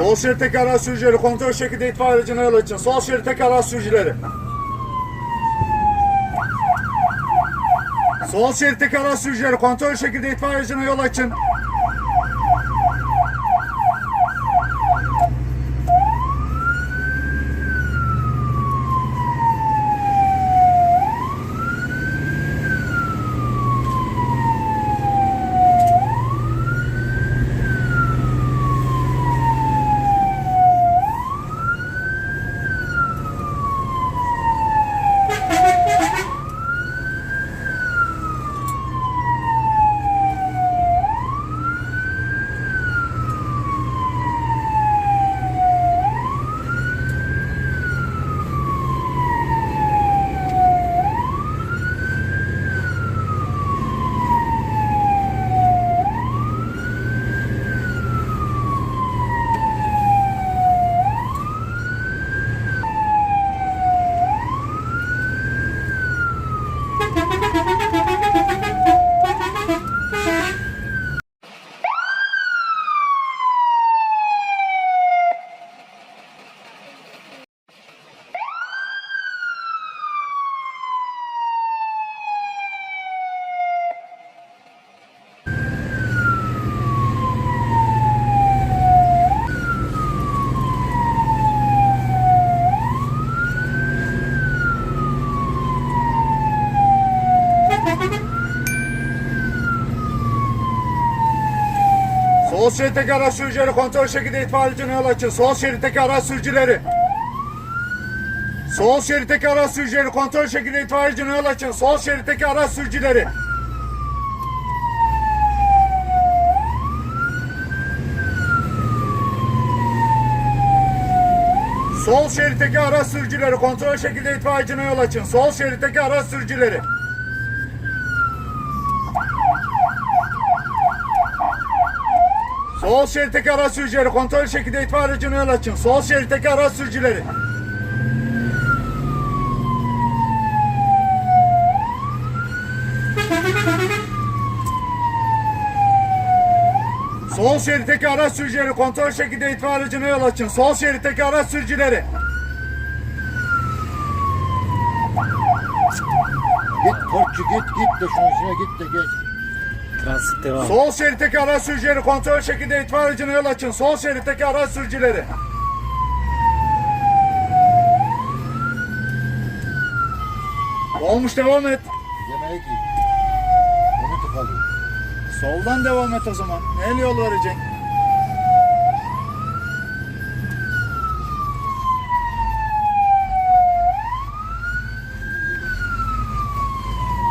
Sol şeritteki araç sürücüleri kontrol şekilde itfaiye aracına yol açın. Sol şeritteki araç sürücüleri. Sol şeritteki araç sürücüleri kontrol şekilde itfaiye aracına yol açın. Sol şeritteki araç sürücüleri kontrol şekilde itfaiye aracına yol açın. Sol şeritteki araç sürücüleri. Sol şeritteki araç sürücüleri kontrol şekilde itfaiye aracına yol açın. Sol şeritteki araç sürücüleri. Sol şeritteki araç sürücüleri kontrol şekilde itfaiye aracına yol açın. Sol şeritteki araç sürücüleri. Sol şeritteki araç sürücüleri kontrol şekilde itfaiye aracına yol açın. Sol şeritteki araç sürücüleri. Sol şeritteki araç sürücüleri kontrol şekilde itfaiye aracına yol açın. Sol şeritteki araç sürücüleri. Git korkçu git git de şunun git de geç. Transit devam. Sol şeritteki araç sürücüleri kontrol şekilde itfaiye aracına yol açın. Sol şeritteki araç sürücüleri. Olmuş devam et. Yemeğe git. Onu tıkalıyor. Soldan devam et o zaman. Neyle yol vereceksin?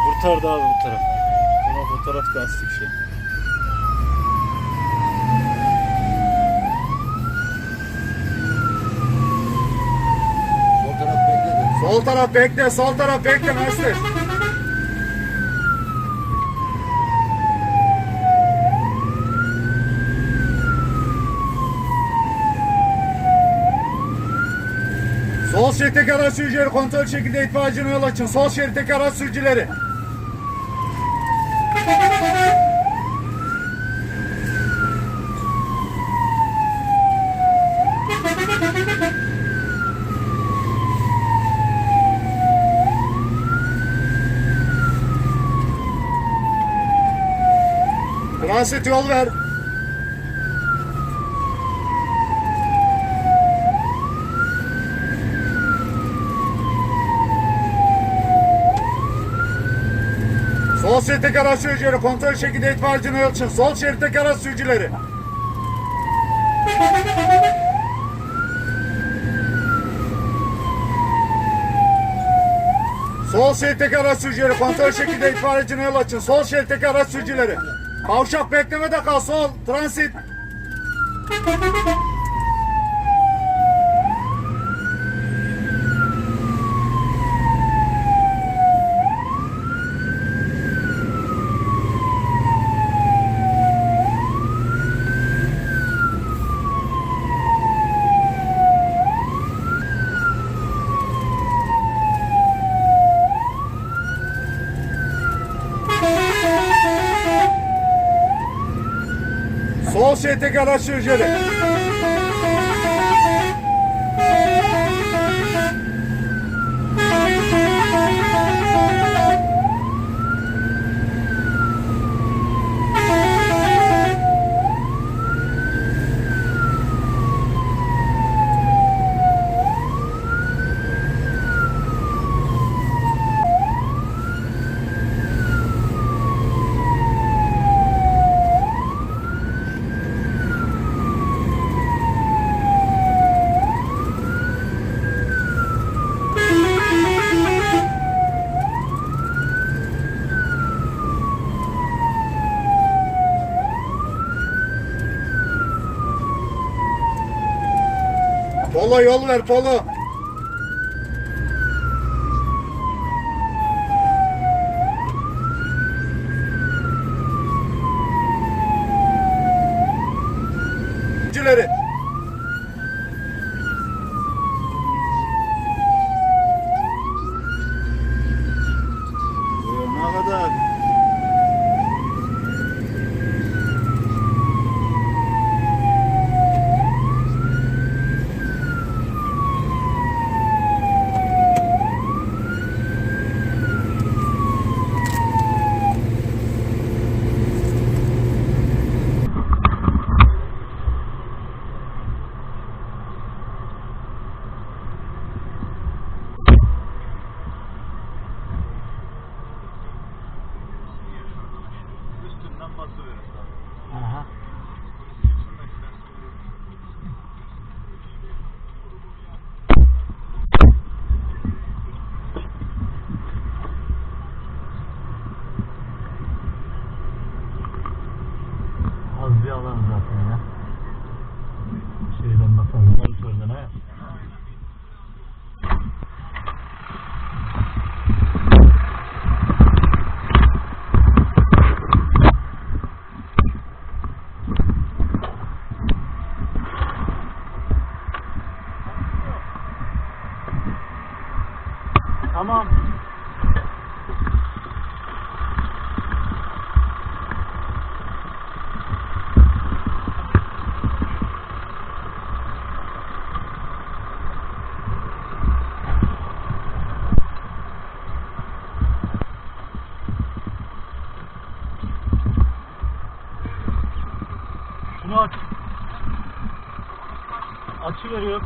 Kurtardı abi bu taraf. Fotoğraf da astık şey. Sol taraf bekle. Sol taraf bekle, Mesut. Sol şeritteki araç sürücüleri kontrol şekilde itfaiyecine yol açın. Sol şeritteki araç sürücüleri. Transit yol ver. Sol şeritteki araç sürücüleri kontrol şekilde itfaiyecine yol. Sol şeritteki araç sürücüleri. Sol şeritteki araç sürücüleri kontrol şekilde itfaiyecine yol açın. Sol şeritteki araç sürücüleri. Kavşak beklemede kal. Sol. Transit. Sol şerite kadar. Polo yol ver Polo. Açı veriyor.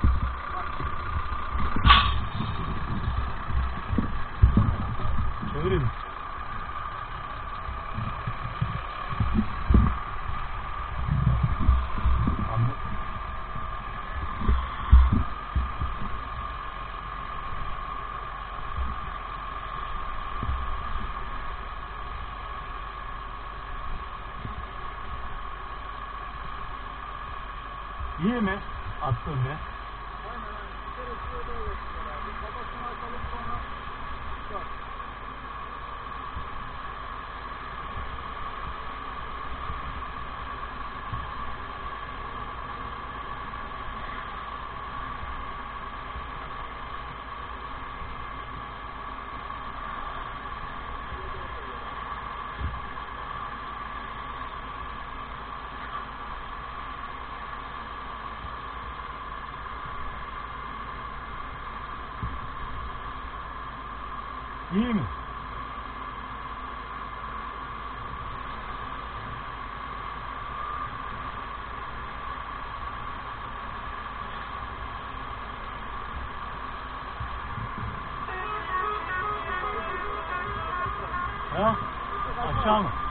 İyi mi? Attın ne? İyi mi? Ha? Aşağı mı?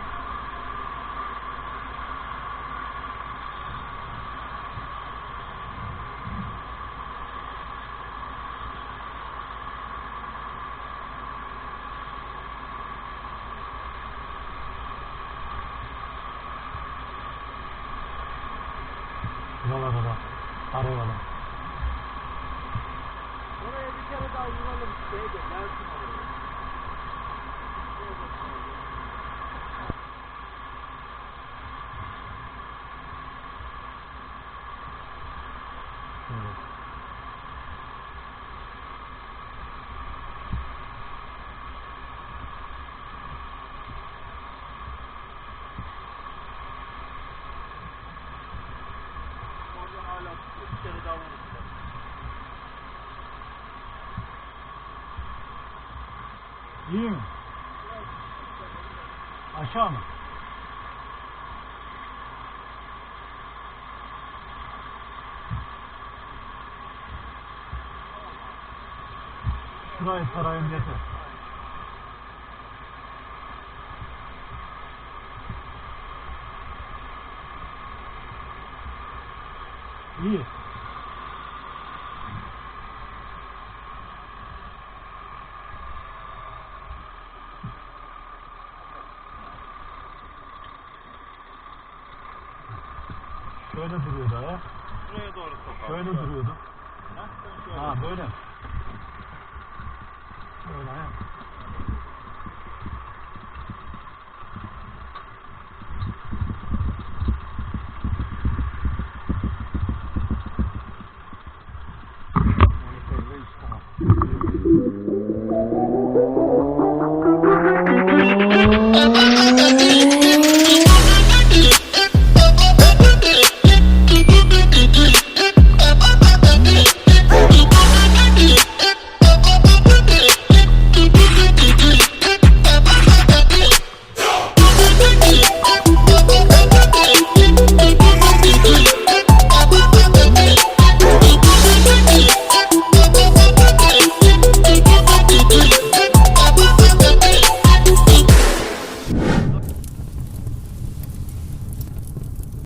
Buralara da arayalım. Oraya bir kere daha vuralım şeye de gelsin oraya. Evet. Oradan hala tutuyor. Bir kere daha vururuz. İyi mi? Aşağı mı? Şurayı sarayım yeter. İyi. Şöyle duruyordu ayak. Şuraya doğru sokalım. Şöyle duruyordu. Ha böyle?